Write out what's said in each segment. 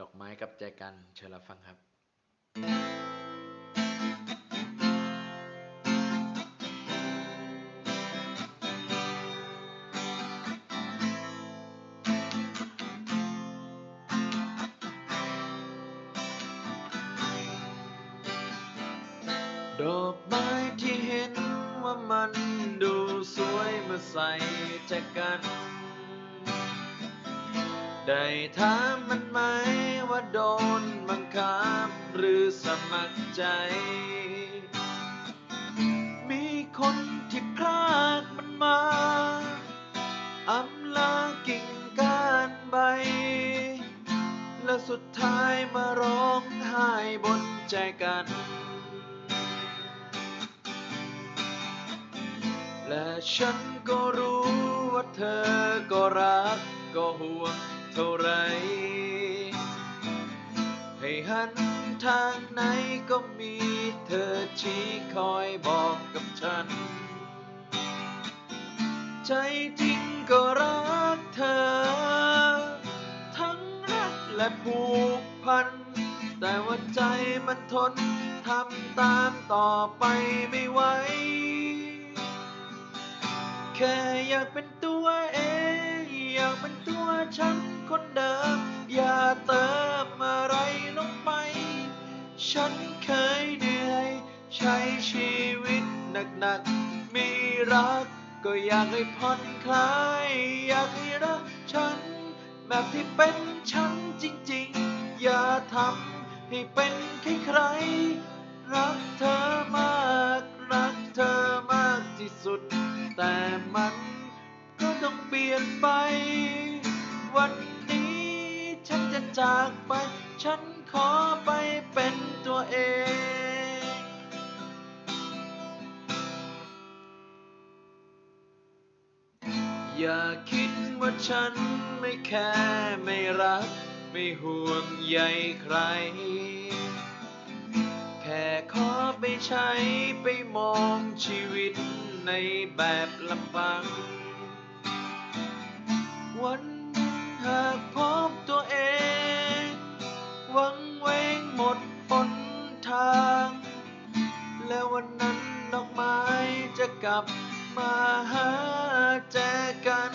ดอกไม้กับใจกันเชิญรับฟังครับดอกไม้ที่เห็นว่ามันดูสวยเมื่อใส่แจกัน ได้ถามมันไหมว่าโดนบังคับหรือสมัครใจ มีคนที่พรากมันมาอำลากิ่งก้านใบ และสุดท้ายมาร้องไห้บนใจกันและฉันก็รู้ ว่าเธอก็รักก็ห่วงเท่าไร ให้หันทางไหนก็มีเธอชี้คอยบอกกับฉัน ใจจริงก็รักเธอ ทั้งรักและผูกพัน แต่ว่าใจมันทนทำตามต่อไปไม่ไหว แค่อยากเป็นตัวเองอยากเป็นตัวฉันคนเดิม อย่าเติมอะไรลงไป ฉันเคยเหนื่อย ใช้ชีวิตหนักๆมีรัก ก็อยากให้ผ่อนคลาย อยากให้รักฉัน แบบที่เป็นฉันจริงๆ อย่าทำให้เป็นใคร ลี่ยนไป วันนี้ฉันจะจากไป ฉันขอไปเป็นตัวเอง อย่าคิดว่าฉันไม่แคร์ไม่รัก ไม่ห่วงใยใคร แค่ขอไปใช้ไปมองชีวิตในแบบลำพัง แล้ววันนั้นดอกไม้จะกลับมาหาแจกัน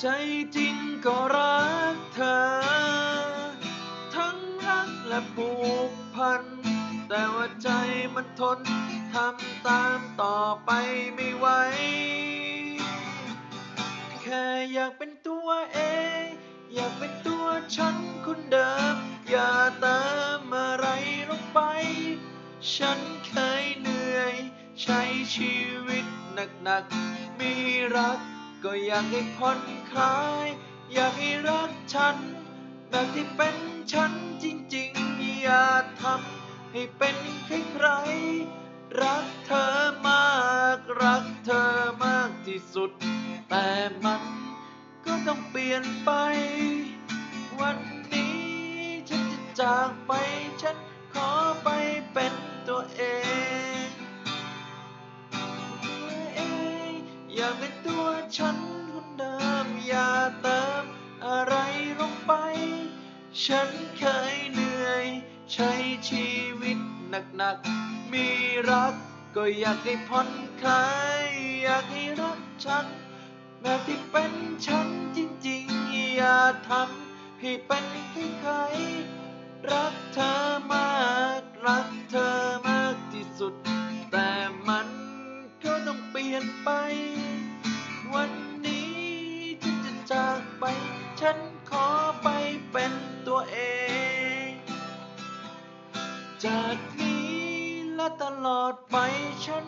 ใจจริงก็รั ทนทำตามต่อไปไม่ไหว แค่อยากเป็นตัวเอง อยากเป็นตัวฉันคนเดิม อย่าเติมอะไรลงไป ฉันเคยเหนื่อย ใช้ชีวิตหนักๆ มีรักก็อยากให้ผ่อนคลาย อยากให้รักฉัน แบบที่เป็นฉันจริงๆ อย่าทำให้เป็นใคร ต้องเปลี่ยนไป วันนี้ฉันจะจากไป ฉันขอไปเป็นตัวเองเองอยาเป็นตัวฉันคนเดิม อย่าเติมอะไรลงไป ฉันเคยเหนื่อย ใช้ชีวิตหนักๆ มีรักก็อยากให้ผ่อนคลาย อยากให้รักฉันแบบที่เป็น ทำให้เป็นใครๆรักเธอมากรักเธอมากที่สุด แต่มันก็ต้องเปลี่ยนไป วันนี้ฉันจะจากไป ฉันขอไปเป็นตัวเอง จากนี้และตลอดไปฉัน